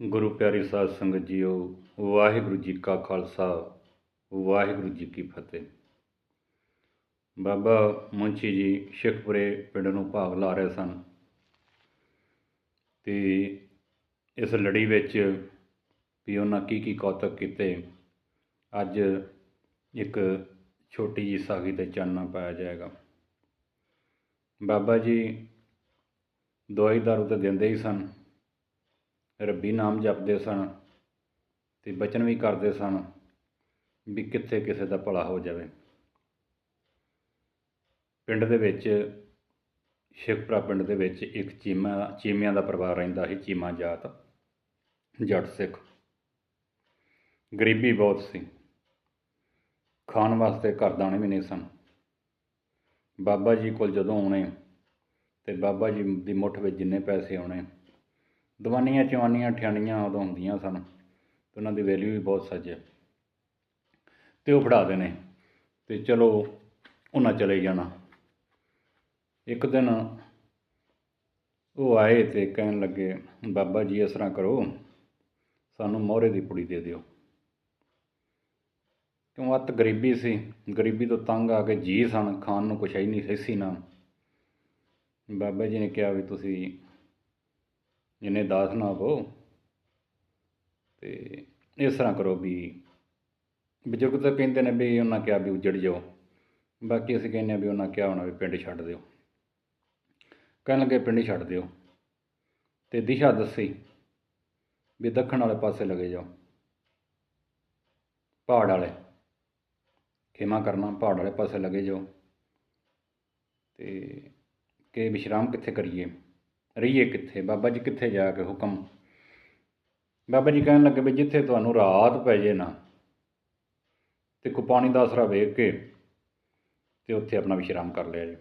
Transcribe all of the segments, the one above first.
ਗੁਰੂ ਪਿਆਰੀ ਸਾਧ ਸੰਗਤ ਜੀਓ, ਵਾਹਿਗੁਰੂ ਜੀ ਕਾ ਖਾਲਸਾ, ਵਾਹਿਗੁਰੂ ਜੀ ਕੀ ਫਤਿਹ। ਬਾਬਾ ਮੁੰਸ਼ੀ ਜੀ ਸ਼ਿਖਪੁਰੇ ਪਿੰਡ ਨੂੰ ਭਾਗ ਲਾ ਰਹੇ ਸਨ ਤੇ ਇਸ ਲੜੀ ਵਿੱਚ ਵੀ ਉਹਨਾਂ ਕੀ ਕੀ ਕੌਤਕ ਕੀਤੇ, ਅੱਜ ਇੱਕ ਛੋਟੀ ਜੀ ਸਾਖੀ ਤੇ ਚਾਨਣਾ ਪਾਇਆ ਜਾਏਗਾ। ਬਾਬਾ ਜੀ ਦਵਾਈ ਦਾਰੂ ਤਾਂ ਦਿੰਦੇ ਹੀ ਸਨ। ਰੱਬੀ ਨਾਮ ਜਪਦੇ ਸਨ ਤੇ ਬਚਨ ਵੀ ਕਰਦੇ ਸਨ ਵੀ ਕਿੱਥੇ ਕਿਸੇ ਦਾ ਭਲਾ ਹੋ ਜਾਵੇ। ਪਿੰਡ ਦੇ ਵਿੱਚ, ਸ਼ਿਖਪੁਰਾ ਪਿੰਡ ਦੇ ਵਿੱਚ ਇੱਕ ਚੀਮਾ, ਚੀਮਿਆਂ ਦਾ ਪਰਿਵਾਰ ਰਹਿੰਦਾ ਸੀ, ਚੀਮਾ ਜਾਤ, ਜੱਟ ਸਿੱਖ। ਗਰੀਬੀ ਬਹੁਤ ਸੀ। ਖਾਣ ਵਾਸਤੇ ਘਰ ਦਾਣੇ ਵੀ ਨਹੀਂ ਸਨ। ਬਾਬਾ ਜੀ ਕੋਲ ਜਦੋਂ ਆਉਣੇ ਤੇ ਬਾਬਾ ਜੀ ਦੀ ਮੁੱਠ ਵਿੱਚ ਜਿੰਨੇ ਪੈਸੇ ਆਉਣੇ ਦਵਾਨੀਆਂ, ਚਵਾਨੀਆਂ ਠਿਆਣੀਆਂ ਉਦੋਂ ਹੁੰਦੀਆਂ ਸਨ ਅਤੇ ਉਹਨਾਂ ਦੀ ਵੈਲਿਊ ਵੀ ਬਹੁਤ ਸੱਜ ਹੈ ਅਤੇ ਉਹ ਫੜਾ ਦੇਣੇ ਅਤੇ ਚਲੋ ਉਹਨਾਂ ਚਲੇ ਜਾਣਾ। ਇੱਕ ਦਿਨ ਉਹ ਆਏ ਅਤੇ ਕਹਿਣ ਲੱਗੇ, ਬਾਬਾ ਜੀ, ਇਸ ਤਰ੍ਹਾਂ ਕਰੋ, ਸਾਨੂੰ ਮੋਹਰੇ ਦੀ ਪੁੜੀ ਦੇ ਦਿਓ। ਕਿਉਂ? ਅੱਤ ਗਰੀਬੀ ਸੀ। ਗਰੀਬੀ ਤੋਂ ਤੰਗ ਆ ਕੇ ਜੀ ਸਨ, ਖਾਣ ਨੂੰ ਕੁਛ ਹੀ ਨਹੀਂ ਸੀ ਸੀ ਨਾ ਬਾਬਾ ਜੀ ਨੇ ਕਿਹਾ ਵੀ ਤੁਸੀਂ ਜਿੰਨੇ ਦਾਸ ਨਾ ਹੋ, ਤੇ ਇਸ ਤਰ੍ਹਾਂ ਕਰੋ ਵੀ ਬਜ਼ੁਰਗ ਤਾਂ ਕਹਿੰਦੇ ਨੇ ਵੀ ਉਹਨਾਂ ਕਿਹਾ ਵੀ ਉਜੜ ਜਾਓ। ਬਾਕੀ ਅਸੀਂ ਕਹਿੰਦੇ ਆ ਵੀ ਉਹਨਾਂ ਕਿਹਾ ਹੋਣਾ ਵੀ ਪਿੰਡ ਛੱਡ ਦਿਓ। ਕਹਿਣ ਲੱਗੇ ਪਿੰਡ ਛੱਡ ਦਿਓ। ਤੇ ਦਿਸ਼ਾ ਦੱਸੀ ਵੀ ਦੱਖਣ ਵਾਲੇ ਪਾਸੇ ਲਗੇ ਜਾਓ। ਪਹਾੜ ਵਾਲੇ, ਖੇਮਾ ਕਰਨਾ, ਪਹਾੜ ਵਾਲੇ ਪਾਸੇ ਲਗੇ ਜਾਓ। ਤੇ ਕਿ ਵਿਸ਼ਰਾਮ ਕਿੱਥੇ ਕਰੀਏ? ਰਹੀਏ ਕਿੱਥੇ? ਬਾਬਾ ਜੀ ਕਿੱਥੇ ਜਾ ਕੇ ਹੁਕਮ? ਬਾਬਾ ਜੀ ਕਹਿਣ ਲੱਗੇ ਵੀ ਜਿੱਥੇ ਤੁਹਾਨੂੰ ਰਾਤ ਪੈ ਜੇ ਨਾ, ਤੇ ਕੋ ਪਾਣੀ ਦਾ ਆਸਰਾ ਵੇਖ ਕੇ ਤੇ ਉੱਥੇ ਆਪਣਾ ਵਿਸ਼ਰਾਮ ਕਰ ਲਿਆ ਜੀ।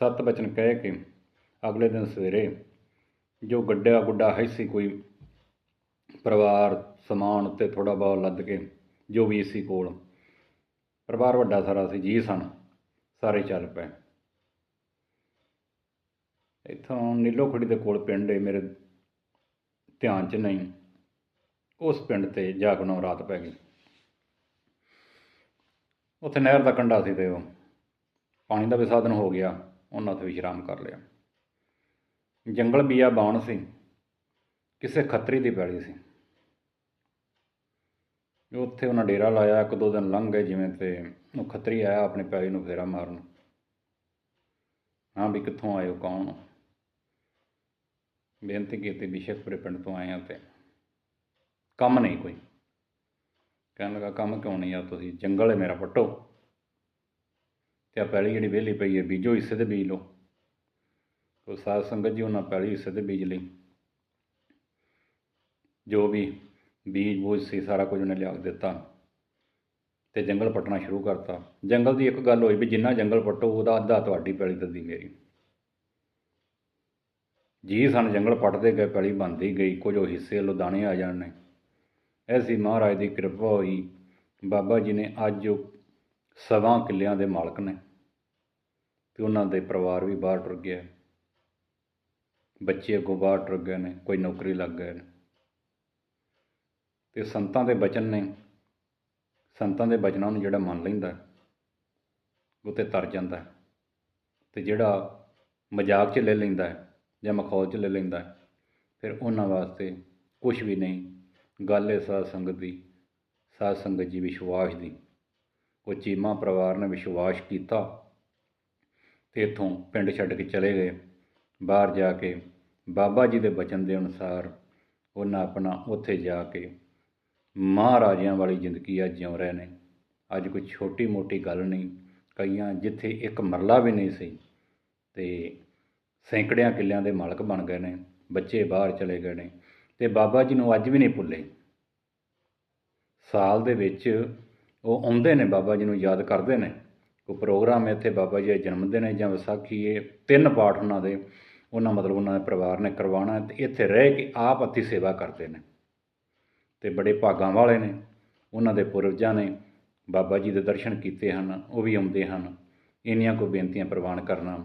ਸੱਤ ਬਚਨ ਕਹਿ ਕੇ ਅਗਲੇ ਦਿਨ ਸਵੇਰੇ ਜੋ ਗੱਡਾ ਗੁੱਡਾ ਹੈ ਸੀ, ਕੋਈ ਪਰਿਵਾਰ, ਸਮਾਨ ਉੱਤੇ ਥੋੜਾ ਬਹੁਤ ਲੱਦ ਕੇ ਜੋ ਵੀ ਸੀ ਕੋਲ, ਪਰਿਵਾਰ ਵੱਡਾ ਸਾਰਾ ਸੀ, ਜੀ ਸਨ, ਸਾਰੇ ਚੱਲ ਪਏ। ਇੱਥੋਂ ਨੀਲੋ ਖੜੀ ਦੇ ਕੋਲ ਪਿੰਡ ਹੈ ਮੇਰੇ ਧਿਆਨ 'ਚ ਨਹੀਂ। ਉਸ ਪਿੰਡ ਤੇ ਜਾਗਣੋਂ ਰਾਤ ਪੈ ਗਈ। ਉੱਥੇ ਨਹਿਰ ਦਾ ਕੰਢਾ ਸੀ ਤੇ ਉਹ ਪਾਣੀ ਦਾ ਵੀ ਸਾਧਨ ਹੋ ਗਿਆ, ਉਹਨਾਂ ਉੱਥੇ ਵਿਸ਼ਰਾਮ ਕਰ ਲਿਆ। ਜੰਗਲ ਬੀਆ ਬਾਣ ਸੀ, ਕਿਸੇ ਖੱਤਰੀ ਦੀ ਪੈਲੀ ਸੀ। ਉੱਥੇ ਉਹਨਾਂ ਡੇਰਾ ਲਾਇਆ, ਇੱਕ ਦੋ ਦਿਨ ਲੰਘ ਗਏ ਜਿਵੇਂ ਤੇ ਉਹ ਖੱਤਰੀ ਆਇਆ ਆਪਣੇ ਪੈਲੀ ਨੂੰ ਫੇਰਾ ਮਾਰਨ। ਹਾਂ ਵੀ ਕਿੱਥੋਂ ਆਏ ਹੋ ਕੌਣ? ਬੇਨਤੀ ਕੀਤੀ ਬਿਸ਼ਕਪੁਰੇ ਪਿੰਡ ਤੋਂ ਆਏ ਹਾਂ ਤੇ ਕੰਮ ਨਹੀਂ ਕੋਈ। ਕਹਿਣ ਲੱਗਾ, ਕੰਮ ਕਿਉਂ ਨਹੀਂ ਆ? ਤੁਸੀਂ ਜੰਗਲ ਹੈ ਮੇਰਾ ਪੱਟੋ ਤੇ ਆ ਪੈਲੀ ਜਿਹੜੀ ਵਿਹਲੀ ਪਈ ਹੈ, ਬੀਜੋ ਹਿੱਸੇ ਤੇ ਬੀਜ ਲਓ। ਉਹ ਸਾਧ ਸੰਗਤ ਜੀ ਉਹਨਾਂ ਪਹਿਲੀ ਹਿੱਸੇ ਤੇ ਬੀਜ ਲਈ। ਜੋ ਵੀ ਬੀਜ ਬੂਜ ਸੀ, ਸਾਰਾ ਕੁਝ ਉਹਨੇ ਲਿਆ ਕੇ ਦਿੱਤਾ ਤੇ ਜੰਗਲ ਪੱਟਣਾ ਸ਼ੁਰੂ ਕਰਤਾ। ਜੰਗਲ ਦੀ ਇੱਕ ਗੱਲ ਹੋਈ ਵੀ ਜਿੰਨਾ ਜੰਗਲ ਪੱਟੋ, ਉਹਦਾ ਅੱਧਾ ਤੁਹਾਡੀ ਪੈਲੀ ਦੱਦੀ ਮੇਰੀ। ਜੀ ਸਨ ਜੰਗਲ ਪੱਟਦੇ ਗਏ, ਪੈਲੀ ਬਣਦੀ ਗਈ, ਕੁਝ ਉਹ ਹਿੱਸੇ ਲੁਧਾਣੇ ਆ ਜਾਣ ਨੇ। ਐਸੀ ਮਹਾਰਾਜ ਦੀ ਕਿਰਪਾ ਹੋਈ, ਬਾਬਾ ਜੀ ਨੇ ਅੱਜ ਸਵਾ ਕਿੱਲਿਆਂ ਦੇ ਮਾਲਕ ਨੇ ਤੇ ਉਹਨਾਂ ਦੇ ਪਰਿਵਾਰ ਵੀ ਬਾਹਰ ਟੁਰ ਗਿਆ ਬੱਚੇ ਅੱਗੋਂ ਬਾਹਰ ਟੁਰ ਗਏ ਨੇ, ਕੋਈ ਨੌਕਰੀ ਲੱਗ ਗਏ ਨੇ। ਤੇ ਸੰਤਾਂ ਦੇ ਬਚਨ ਨੇ, ਸੰਤਾਂ ਦੇ ਬਚਨਾਂ ਨੂੰ ਜਿਹੜਾ ਮੰਨ ਲੈਂਦਾ ਉਹ ਤੇ ਤਰ ਜਾਂਦਾ ਤੇ ਜਿਹੜਾ ਮਜ਼ਾਕ 'ਚ ਲੈ ਲੈਂਦਾ ਹੈ ਜਾਂ ਮਖੌਲ 'ਚ ਲੈ ਲੈਂਦਾ ਫਿਰ ਉਹਨਾਂ ਵਾਸਤੇ ਕੁਝ ਵੀ ਨਹੀਂ, ਗੱਲ ਹੈ ਸਾਧ ਸੰਗਤ ਦੀ, ਸਾਧ ਸੰਗਤ ਜੀ ਵਿਸ਼ਵਾਸ ਦੀ। ਉਹ ਚੀਮਾ ਪਰਿਵਾਰ ਨੇ ਵਿਸ਼ਵਾਸ ਕੀਤਾ ਤੇ ਇੱਥੋਂ ਪਿੰਡ ਛੱਡ ਕੇ ਚਲੇ ਗਏ। ਬਾਹਰ ਜਾ ਕੇ ਬਾਬਾ ਜੀ ਦੇ ਬਚਨ ਦੇ ਅਨੁਸਾਰ ਉਹਨਾਂ ਆਪਣਾ ਉੱਥੇ ਜਾ ਕੇ ਮਹਾਰਾਜਿਆਂ ਵਾਲੀ ਜ਼ਿੰਦਗੀ ਅੱਜ ਜਿਉ ਰਹੇ ਨੇ। ਅੱਜ ਕੋਈ ਛੋਟੀ ਮੋਟੀ ਗੱਲ ਨਹੀਂ, ਕਈਆਂ ਜਿੱਥੇ ਇੱਕ ਮਰਲਾ ਵੀ ਨਹੀਂ ਸੀ ਤੇ ਸੈਂਕੜਿਆਂ ਕਿੱਲਿਆਂ ਦੇ ਮਾਲਕ ਬਣ ਗਏ ਨੇ, ਬੱਚੇ ਬਾਹਰ ਚਲੇ ਗਏ ਨੇ ਤੇ ਬਾਬਾ ਜੀ ਨੂੰ ਅੱਜ ਵੀ ਨਹੀਂ ਭੁੱਲੇ। ਸਾਲ ਦੇ ਵਿੱਚ ਉਹ ਆਉਂਦੇ ਨੇ, ਬਾਬਾ ਜੀ ਨੂੰ ਯਾਦ ਕਰਦੇ ਨੇ। ਕੋਈ ਪ੍ਰੋਗਰਾਮ ਇੱਥੇ, ਬਾਬਾ ਜੀ ਦੇ ਜਨਮ ਦਿਨ ਹੈ ਜਾਂ ਵਿਸਾਖੀ ਹੈ ਤਿੰਨ ਪਾਠ ਉਹਨਾਂ ਦੇ, ਉਹਨਾਂ ਮਤਲਬ ਉਹਨਾਂ ਦੇ ਪਰਿਵਾਰ ਨੇ ਕਰਵਾਉਣਾ ਹੈ ਤੇ ਇੱਥੇ ਰਹਿ ਕੇ ਆਪ ਹੱਥੀਂ ਸੇਵਾ ਕਰਦੇ ਨੇ। ਤੇ ਬੜੇ ਭਾਗਾਂ ਵਾਲੇ ਨੇ, ਉਹਨਾਂ ਦੇ ਪੁਰਵਜਾਂ ਨੇ, ਬਾਬਾ ਜੀ ਦੇ ਦਰਸ਼ਨ ਕੀਤੇ ਹਨ, ਉਹ ਵੀ ਆਉਂਦੇ ਹਨ। ਇੰਨੀਆਂ ਕੋ ਬੇਨਤੀਆਂ ਪ੍ਰਵਾਨ ਕਰਨਾ